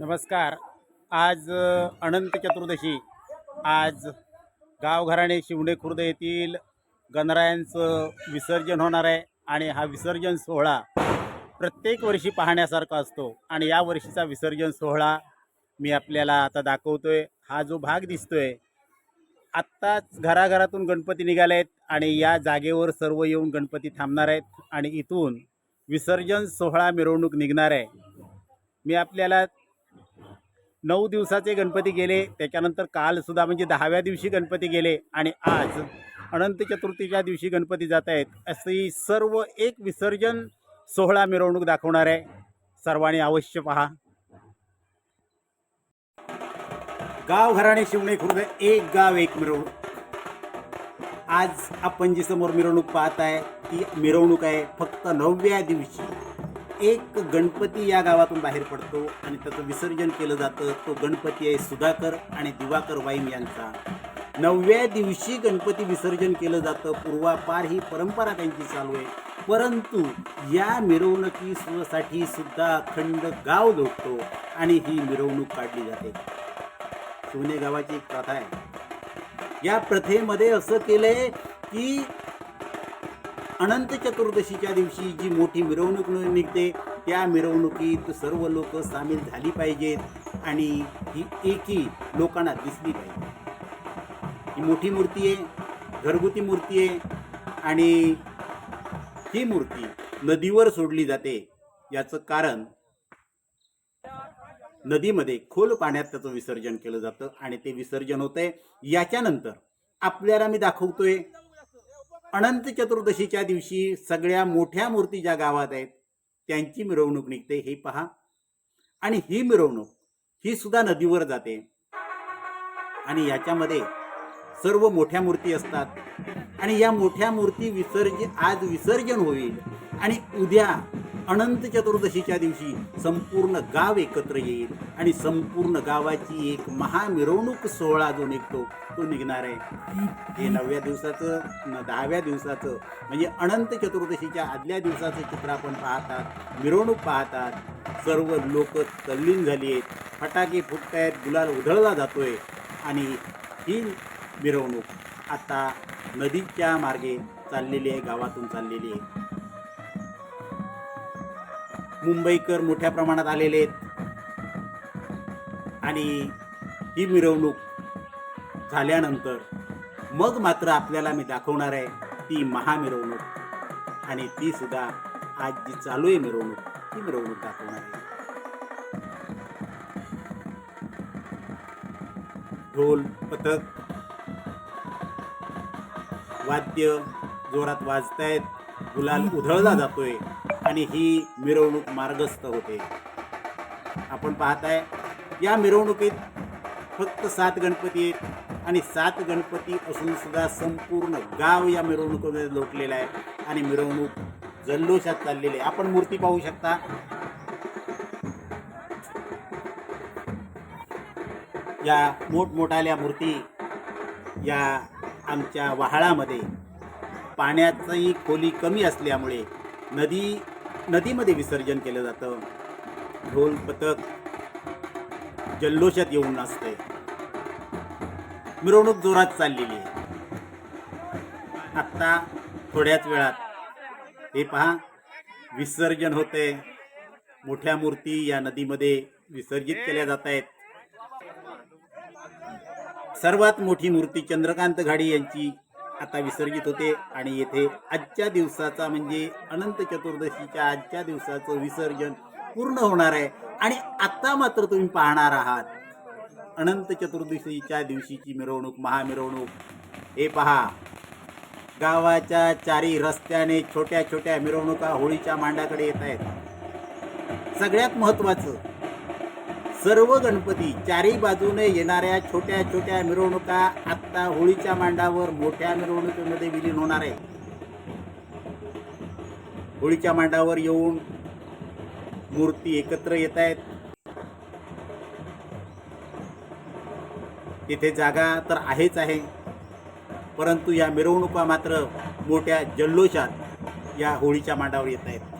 नमस्कार. आज अनंत चतुर्दशी. आज गावघराणे शिवणे खुर्द येथील गणरायांचं विसर्जन होणार आहे आणि हा विसर्जन सोहळा प्रत्येक वर्षी पाहण्यासारखा असतो आणि या वर्षीचा विसर्जन सोहळा मी आपल्याला आता दाखवतोय. हा जो भाग दिसतोय आत्ताच घराघरातून गणपती निघाले आहेत आणि या जागेवर सर्व येऊन गणपती थांबणार आहेत आणि इथून विसर्जन सोहळा मिरवणूक निघणार आहे. मी आपल्याला नऊ दिवसाचे गणपती गेले त्याच्यानंतर कालसुद्धा म्हणजे दहाव्या दिवशी गणपती गेले आणि आज अनंत चतुर्थीच्या दिवशी गणपती जात आहेत. अशी सर्व एक विसर्जन सोहळा मिरवणूक दाखवणार आहे. सर्वांनी अवश्य पहा. गाव घराणे शिवणे खुर्द एक गाव एक मिरवणूक. आज आपण जी समोर मिरवणूक पाहत आहे ती मिरवणूक आहे फक्त नवव्या दिवशी. एक गणपती या गावातून बाहेर पडतो आणि त्याचं विसर्जन केलं जातं. तो गणपती आहे सुधाकर आणि दिवाकर वाईम यांचा. नवव्या दिवशी गणपती विसर्जन केलं जातं. पूर्वापार ही परंपरा त्यांची चालू आहे. परंतु या मिरवणुकीसाठी सुद्धा अखंड गाव लोटतो आणि ही मिरवणूक काढली जाते. सुने गावाची एक प्रथा आहे. या प्रथेमध्ये असं केलंय की अनंत चतुर्दशीच्या दिवशी जी मोठी मिरवणूक निघते त्या मिरवणुकीत सर्व लोक सामील झाली पाहिजेत आणि ही एकी लोकांना दिसली पाहिजे. ही मोठी मूर्ती आहे घरगुती मूर्ती आहे आणि ही मूर्ती नदीवर सोडली जाते याचं कारण नदीमध्ये खोल पाण्यात त्याचं विसर्जन केलं जातं आणि ते विसर्जन होतंय. याच्यानंतर आपल्याला मी दाखवतोय अनंत चतुर्दशीच्या दिवशी सगळ्या मोठ्या मूर्ती ज्या गावात आहेत त्यांची मिरवणूक निघते हे पहा. आणि ही मिरवणूक ही सुद्धा नदीवर जाते. आणि याच्यामध्ये सर्व मोठ्या मूर्ती असतात. आणि या मोठ्या मूर्ती विसर्जन आज विसर्जन होईल. आणि उद्या अनंत चतुर्दशीच्या दिवशी संपूर्ण गाव एकत्र येईल. आणि संपूर्ण गावाची एक महामिरवणूक सोहळा जो निघतो तो निघणार आहे. हे नवव्या दिवसाचं दहाव्या दिवसाचं म्हणजे अनंत चतुर्दशीच्या आदल्या दिवसाचं चित्र आपण पाहतात मिरवणूक पाहतात. सर्व लोक तल्लीन झाली आहेत. फटाके फुटतायत गुलाल उधळला जातोय. आणि ही मिरवणूक. आता नदीच्या मार्गे चाललेली आहे गावातून चाललेली आहे. मुंबईकर मोठ्या प्रमाणात आलेले आहेत. आणि ही मिरवणूक झाल्यानंतर मग मात्र आपल्याला मी दाखवणार आहे ती महामिरवणूक. आणि ती सुद्धा आज जी चालू आहे मिरवणूक ती मिरवणूक दाखवणार आहे. ढोल पथक वाद्य जोरात वाजतायत. गुलाल उधळला जातोय आणि ही मिरवणूक मार्गस्थ होते. आपण पाहताय या मिरवणुकीत फक्त सात गणपती आहेत आणि सात गणपती असून सुद्धा संपूर्ण गाव या मिरवणुकीमध्ये लोटलेलं आहे आणि मिरवणूक जल्लोषात चाललेली आहे. आपण मूर्ती पाहू शकता. या मोठमोठाल्या मूर्ती या आमच्या वहाळामध्ये. पाण्याची खोली कमी असल्यामुळे नदी नदीमध्ये विसर्जन केलं जातं. ढोल पथक जल्लोषात येऊन असते मिरवणूक जोरात चाललेली आहे. आत्ता थोड्याच वेळात हे पहा विसर्जन होते मोठ्या मूर्ती या नदीमध्ये विसर्जित केल्या जात आहेत. सर्वात मोठी मूर्ती चंद्रकांत घाडी यांची आता विसर्जित होते आणि येथे आजच्या दिवसाचा म्हणजे अनंत चतुर्दशीच्या आजच्या दिवसाचं विसर्जन पूर्ण होणार आहे. आणि आता मात्र तुम्ही पाहणार आहात अनंत चतुर्दशीच्या दिवशीची मिरवणूक महामिरवणूक. हे पहा गावाच्या चारी रस्त्याने छोट्या छोट्या मिरवणुका होळीच्या मांडाकडे येत आहेत. सगळ्यात महत्त्वाचं सर्व गणपती चारही बाजूने येणाऱ्या छोट्या छोट्या मिरवणुका आत्ता होळीच्या मांडावर मोठ्या मिरवणुकीमध्ये विलीन होणार आहे. होळीच्या मांडावर येऊन मूर्ती एकत्र येत आहेत. तिथे जागा तर आहेच आहे परंतु या मिरवणुका मात्र मोठ्या जल्लोषात या होळीच्या मांडावर येत आहेत.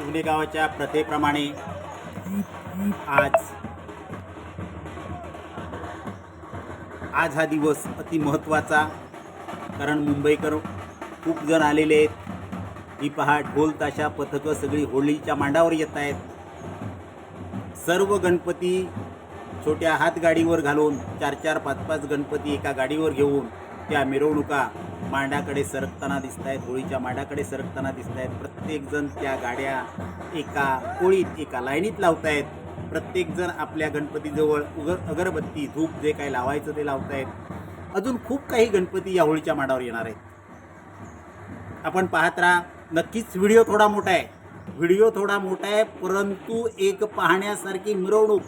शिवणे गावाच्या प्रथेप्रमाणे आज आज हा दिवस अति महत्त्वाचा कारण मुंबईकर खूप जण आलेले आहेत. ही पहा ढोल ताशा पथकं सगळी होळीच्या मांडावर येत आहेत. सर्व गणपती छोट्या हातगाडीवर घालून चार चार पाच पाच गणपती एका गाडीवर घेऊन त्या मिरवणुका मांडाकडे सरकताना दिसत आहेत होळीच्या मांडाकडे सरकताना दिसत आहेत प्रत्येकजण त्या गाड्या एका कोळीत एका लाईनीत लावत आहेत प्रत्येकजण आपल्या गणपतीजवळ उगर अगरबत्ती धूप जे काही लावायचं ते लावत आहेत अजून खूप काही गणपती या होळीच्या मांडावर येणार आहेत. आपण पाहत राहा नक्कीच व्हिडिओ थोडा मोठा आहे. व्हिडिओ थोडा मोठा आहे परंतु एक पाहण्यासारखी मिरवणूक.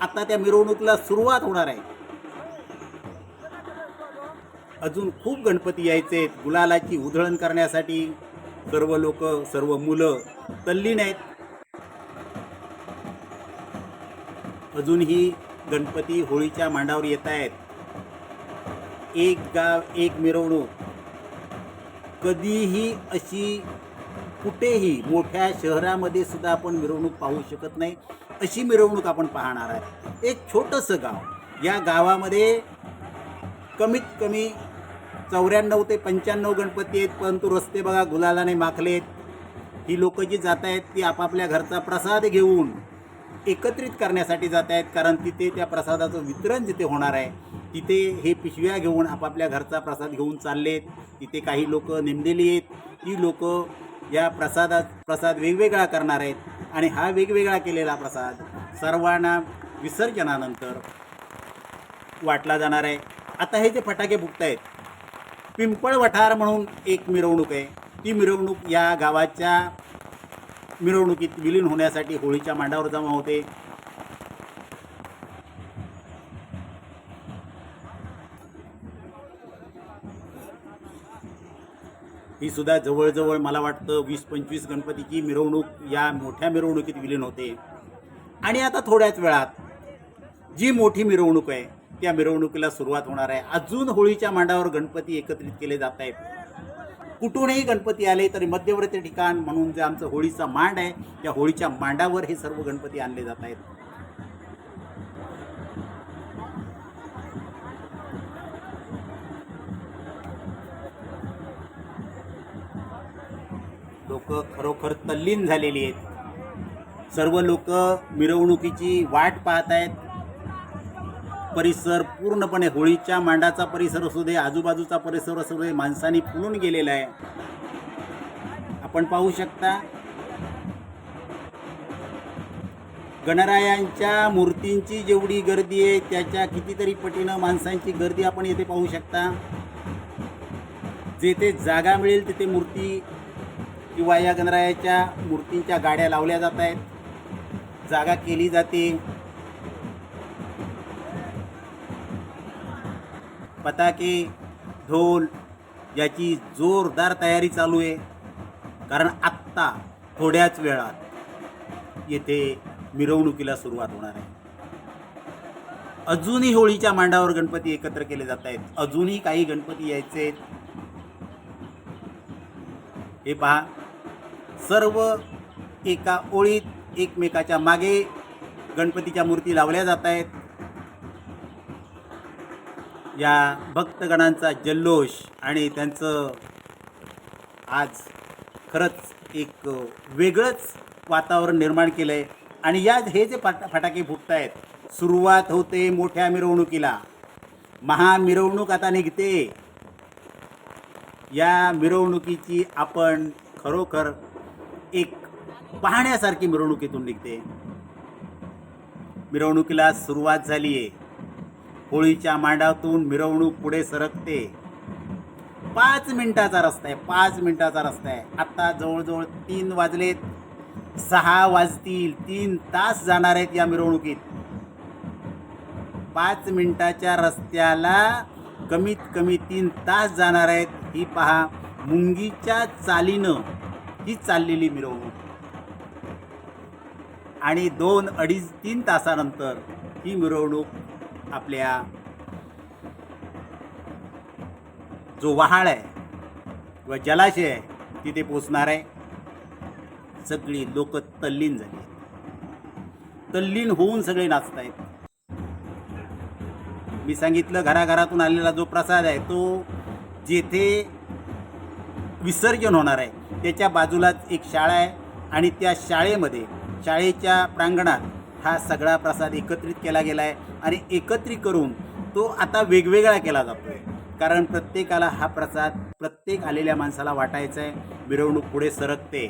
आता त्या मिरवणुकीला सुरुवात होणार आहे. अजून खूप गणपती यायचे आहेत. गुलालाची उधळण करण्यासाठी सर्व लोक सर्व मुलं तल्लीन आहेत. अजूनही गणपती होळीच्या मांडावर येत आहेत. एक गाव एक मिरवणूक. कधीही अशी कुठेही मोठ्या शहरामध्ये सुद्धा आपण मिरवणूक पाहू शकत नाही. अशी मिरवणूक आपण पाहणार आहे एक छोटंसं गाव. या गावामध्ये कमीत कमी चौऱ्याण्णव ते पंच्याण्णव गणपती आहेत परंतु रस्ते बघा गुलालाने माखलेत ही लोक जी जात आहेत ती आपापल्या घरचा प्रसाद घेऊन एकत्रित करण्यासाठी जात आहेत कारण तिथे त्या प्रसादाचं वितरण जिथे होणार आहे तिथे हे पिशव्या घेऊन आपापल्या घरचा प्रसाद घेऊन चाललेत. तिथे काही लोक नेमलेली आहेत. ती लोक या प्रसादात प्रसाद वेगवेगळा करणार आहेत आणि हा वेगवेगळा केलेला प्रसाद सर्वांना विसर्जनानंतर वाटला जाणार आहे. आता हे जे फटाके फुटत आहेत पिंपळ वठार म्हणून एक मिरवणूक आहे. ती मिरवणूक या गावाच्या मिरवणुकीत विलीन होण्यासाठी होळीच्या मांडावर जमा होते. ही सुद्धा जवळजवळ मला वाटतं वीस पंचवीस गणपतीची मिरवणूक या मोठ्या मिरवणुकीत विलीन होते. आणि आता थोड्याच वेळात जी मोठी मिरवणूक आहे त्या मिरवणुकीला सुरुवात होणार आहे. अजून होळीच्या मांडावर गणपती एकत्रित केले जात आहेत. कुठूनही गणपती आले तरी मध्यवर्ती ठिकाण म्हणून जे आमचं होळीचा मांड आहे त्या होळीच्या मांडावर हे सर्व गणपती आणले जात आहेत. लोक खरोखर तल्लीन झालेली आहेत. सर्व लोक मिरवणुकीची वाट पाहत आहेत. परिसर पूर्णपणे होळीच्या मांडाचा परिसर असू दे आजूबाजूचा परिसर असू दे माणसांनी फुलून गेलेला आहे. आपण पाहू शकता गणरायांच्या मूर्तींची जेवढी गर्दी आहे त्याच्या कितीतरी पटीनं माणसांची गर्दी आपण येथे पाहू शकता. जेथे जागा मिळेल तिथे मूर्ती किंवा या गणरायाच्या मूर्तींच्या गाड्या लावल्या जात आहेत. जागा केली जाते. पताके ढोल याची जोरदार तयारी चालू आहे. कारण आत्ता थोड्याच वेळात येथे मिरवणुकीला सुरुवात होणार आहे. अजूनही होळीच्या मांडावर गणपती एकत्र केले जात आहेत. अजूनही काही गणपती यायचे आहेत. हे पहा. सर्व एका ओळीत एकमेकाच्या मागे गणपतीच्या मूर्ती लावल्या जात आहेत. या भक्तगणांचा जल्लोष आणि त्यांचं आज खरंच एक वेगळंच वातावरण निर्माण केलं आहे आणि या हे जे फटा फटाके फुटत आहेत सुरुवात होते मोठ्या मिरवणुकीला. महामिरवणूक आता निघते. या मिरवणुकीची आपण खरोखर एक पाहण्यासारखी मिरवणुकीतून निघते. मिरवणुकीला सुरुवात झाली आहे होळीच्या मांडातून मिरवणूक पुढे सरकते. पाच मिनिटाचा रस्ता आहे पाच मिनिटाचा रस्ता आहे. आत्ता जवळजवळ तीन वाजलेत सहा वाजतील तीन तास जाणार आहेत या मिरवणुकीत. पाच मिनिटाच्या रस्त्याला कमीत कमी तीन तास जाणार आहेत. ही पहा मुंगीच्या चालीनं ही चाललेली मिरवणूक. आणि दोन अडीच तीन तासानंतर ही मिरवणूक आपल्या जो वहाळ आहे किंवा जलाशय आहे तिथे पोचणार आहे. सगळी लोक तल्लीन झाली आहेत. तल्लीन होऊन सगळे नाचत आहेत. मी सांगितलं घराघरातून आलेला जो प्रसाद आहे तो जेथे विसर्जन होणार आहे त्याच्या बाजूलाच एक शाळा आहे आणि त्या शाळेमध्ये शाळेच्या प्रांगणात हा सगळा प्रसाद एकत्रित केला गेला आहे आणि एकत्रित करून तो आता वेगवेगळा केला जातो आहे कारण प्रत्येकाला हा प्रसाद प्रत्येक आलेल्या माणसाला वाटायचा आहे मिरवणूक पुढे सरकते.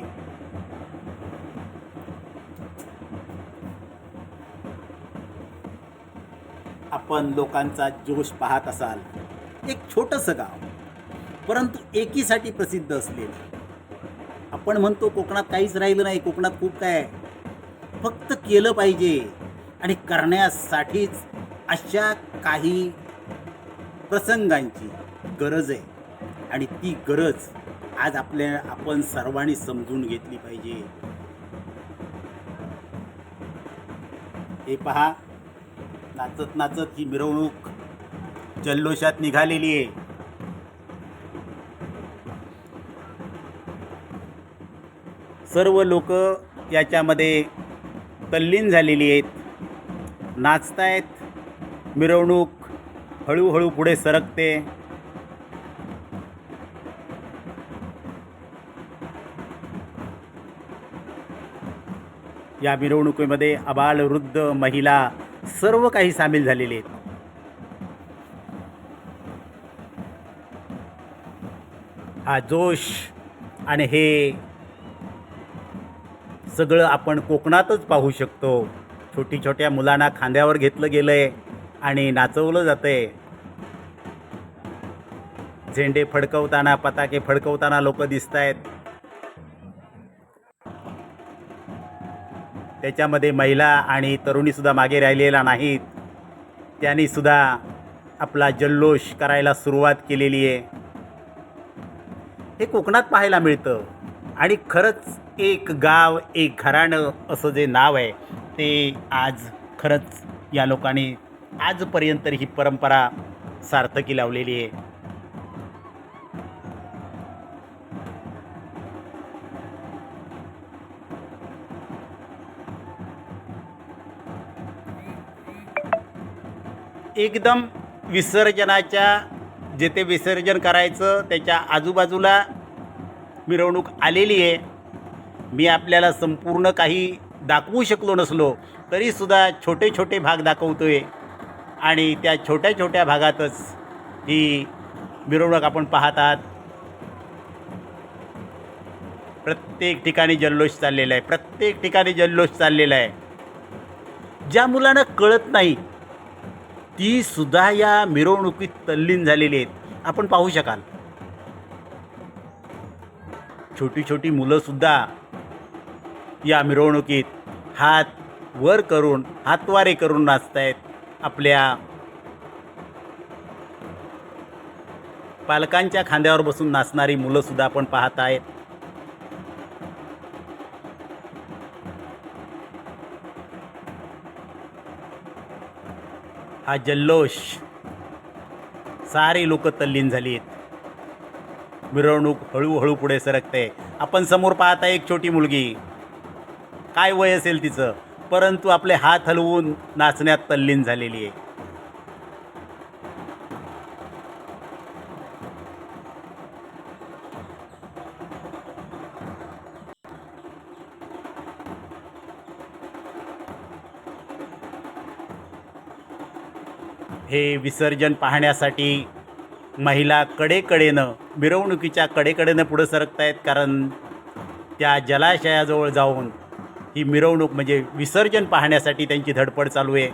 आपण लोकांचा जोश पाहत असाल. एक छोटंसं गाव परंतु एकीसाठी प्रसिद्ध असलेलं. आपण म्हणतो कोकणात काहीच राहिलं नाही कोकणात खूप काय आहे. फक्त केलं पाहिजे. आणि करण्यासाठीच अशा काही प्रसंगांची गरज आहे. आणि ती गरज आज आपल्या आपण सर्वांनी समजून घेतली पाहिजे. हे पहा नाचत नाचत ही मिरवणूक जल्लोषात निघालेली आहे. सर्व लोक याच्यामध्ये तल्लीन झालेली आहेत. नाचतायत. मिरवणूक हळूहळू पुढे सरकते. या मिरवणुकीमध्ये अबाल वृद्ध महिला सर्व काही सामील झालेले आहेत. हा जोश आणि हे सगळं आपण कोकणातच पाहू शकतो. छोटी छोट्या मुलांना खांद्यावर घेतलं गेलं आहे आणि नाचवलं जातं आहे झेंडे फडकवताना पताके फडकवताना लोक दिसत आहेत त्याच्यामध्ये महिला आणि तरुणीसुद्धा मागे राहिलेला नाहीत. त्यांनी सुद्धा आपला जल्लोष करायला सुरुवात केलेली आहे. हे कोकणात पाहायला मिळतं. आणि खरंच एक गाव एक घराणं असं जे नाव आहे ते आज खरंच या लोकांनी आजपर्यंत ही परंपरा सार्थकी लावलेली आहे. एकदम विसर्जनाच्या जेथे विसर्जन करायचं त्याच्या आजूबाजूला मिरवणूक आलेली आहे. मी आपल्याला संपूर्ण काही दाखवू शकलो नसलो तरीसुद्धा छोटे छोटे भाग दाखवतो आहे आणि त्या छोट्या छोट्या भागातच ही मिरवणूक आपण पाहत आहात. प्रत्येक ठिकाणी जल्लोष चाललेला आहे. प्रत्येक ठिकाणी जल्लोष चाललेला आहे. ज्या मुलांना कळत नाही ती सुद्धा या मिरवणुकीत तल्लीन झालेली आहेत. आपण पाहू शकाल. छोटी छोटी मुलंसुद्धा या मिरवणुकीत हात वर करून हातवारे करून नाचत आहेत आपल्या पालकांच्या खांद्यावर बसून नाचणारी मुलंसुद्धा आपण पाहत आहेत. हा जल्लोष सारे लोक तल्लीन झाली आहेत मिरवणूक हळूहळू पुढे सरकते. आपण समोर पाहता एक छोटी मुलगी. काय वय असेल तिचं? परंतु आपले हात हलवून नाचण्यात तल्लीन झालेली आहे. हे विसर्जन पाहण्यासाठी महिला कडेकडेनं मिरवणुकीच्या कडेकडेनं पुढं सरकत आहेत कारण त्या जलाशयाजवळ जाऊन ही मिरवणूक म्हणजे विसर्जन पाहण्यासाठी त्यांची धडपड चालू आहे.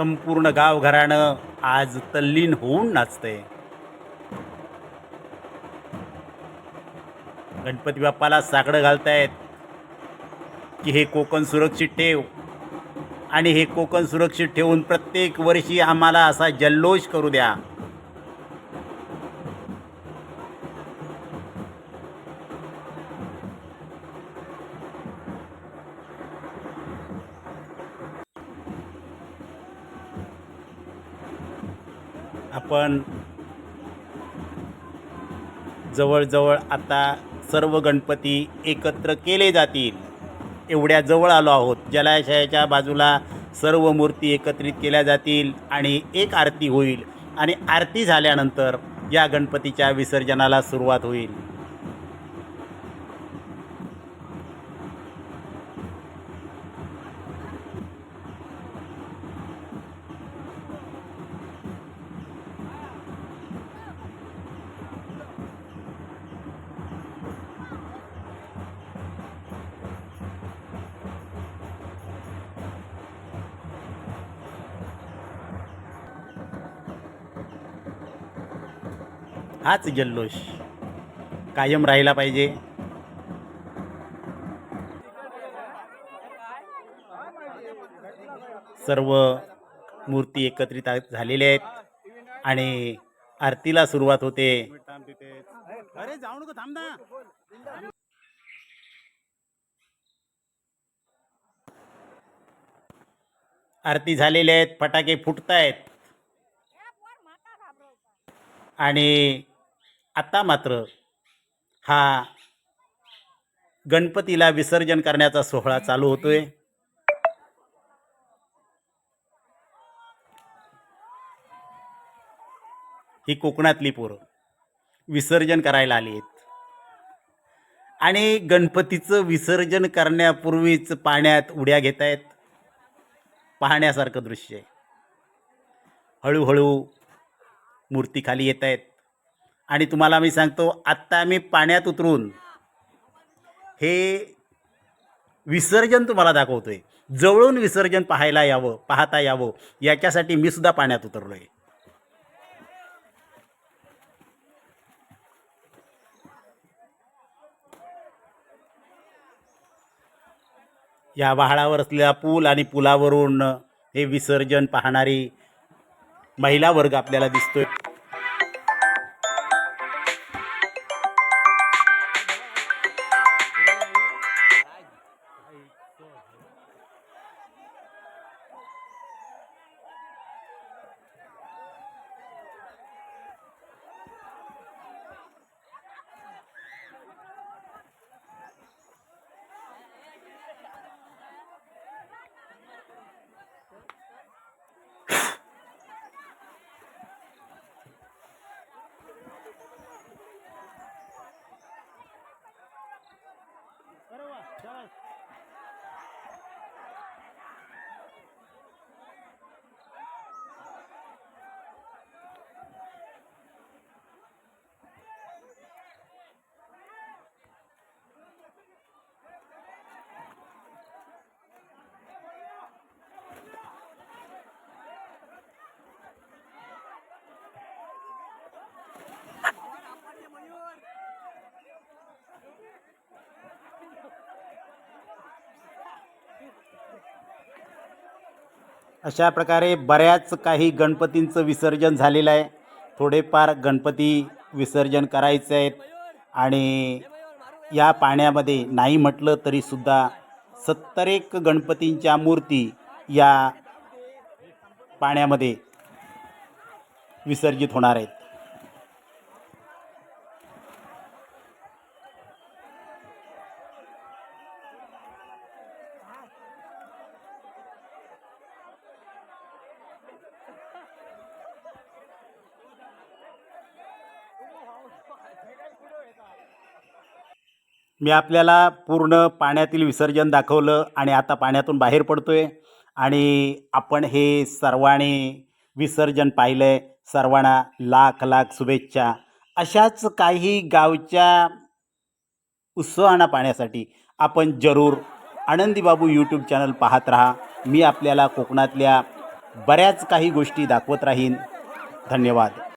संपूर्ण गाव घराणं आज तल्लीन होऊन नाचतंय. गणपती बाप्पाला साकडं घालतायत की हे कोकण सुरक्षित ठेव. आणि हे कोकण सुरक्षित ठेवून प्रत्येक वर्षी आम्हाला असा जल्लोष करू द्या. जवळजवळ आता सर्व गणपती एकत्र केले जातील. एवढ्या जवळ आलो आहोत. जलाशयाच्या बाजूला सर्व मूर्ती एकत्रित केल्या जातील आणि एक आरती होईल. आणि आरती झाल्यानंतर या गणपतीच्या विसर्जनाला सुरुवात होईल. हाच जल्लोष. कायम राहिला पाहिजे. सर्व मूर्ती एकत्रित झालेले झालेल्या आहेत आणि आरतीला सुरुवात होते. अरे जाऊ नको थांब आरती झालेल्या आहेत फटाके फुटत आहेत आणि आता मात्र हा गणपतीला विसर्जन करण्याचा सोहळा चालू होतोय. ही कोकणातली पोरं विसर्जन करायला आली आहेत आणि गणपतीचं विसर्जन करण्यापूर्वीच पाण्यात उड्या घेत आहेत. पाहण्यासारखं दृश्य आहे. हळूहळू मूर्ती खाली येत आहेत. आणि तुम्हाला मी सांगतो आत्ता मी पाण्यात उतरून हे विसर्जन तुम्हाला दाखवतोय. जवळून विसर्जन पाहायला यावं पाहता यावं. याच्यासाठी मी सुद्धा पाण्यात उतरलो आहे या वाहळावर असलेला पूल आणि पुलावरून हे विसर्जन पाहणारी महिला वर्ग आपल्याला दिसतोय. अशा प्रकारे बऱ्याच काही गणपतींचं विसर्जन झालेलं आहे. थोडेफार गणपती विसर्जन करायचे आहेत. आणि या पाण्यामध्ये नाही म्हटलं तरीसुद्धा सत्तरेक गणपतींच्या मूर्ती या पाण्यामध्ये विसर्जित होणार आहेत. मी आपल्याला पूर्ण पाण्यातील विसर्जन दाखवलं आणि आता पाण्यातून बाहेर पडतो आहे आणि आपण हे सर्वांनी विसर्जन पाहिलं आहे सर्वांना लाख लाख शुभेच्छा. अशाच काही गावच्या उत्सवांना पाहण्यासाठी आपण जरूर आनंदीबाबू यूट्यूब चॅनल पाहत राहा. मी आपल्याला कोकणातल्या बऱ्याच काही गोष्टी दाखवत राहीन. धन्यवाद.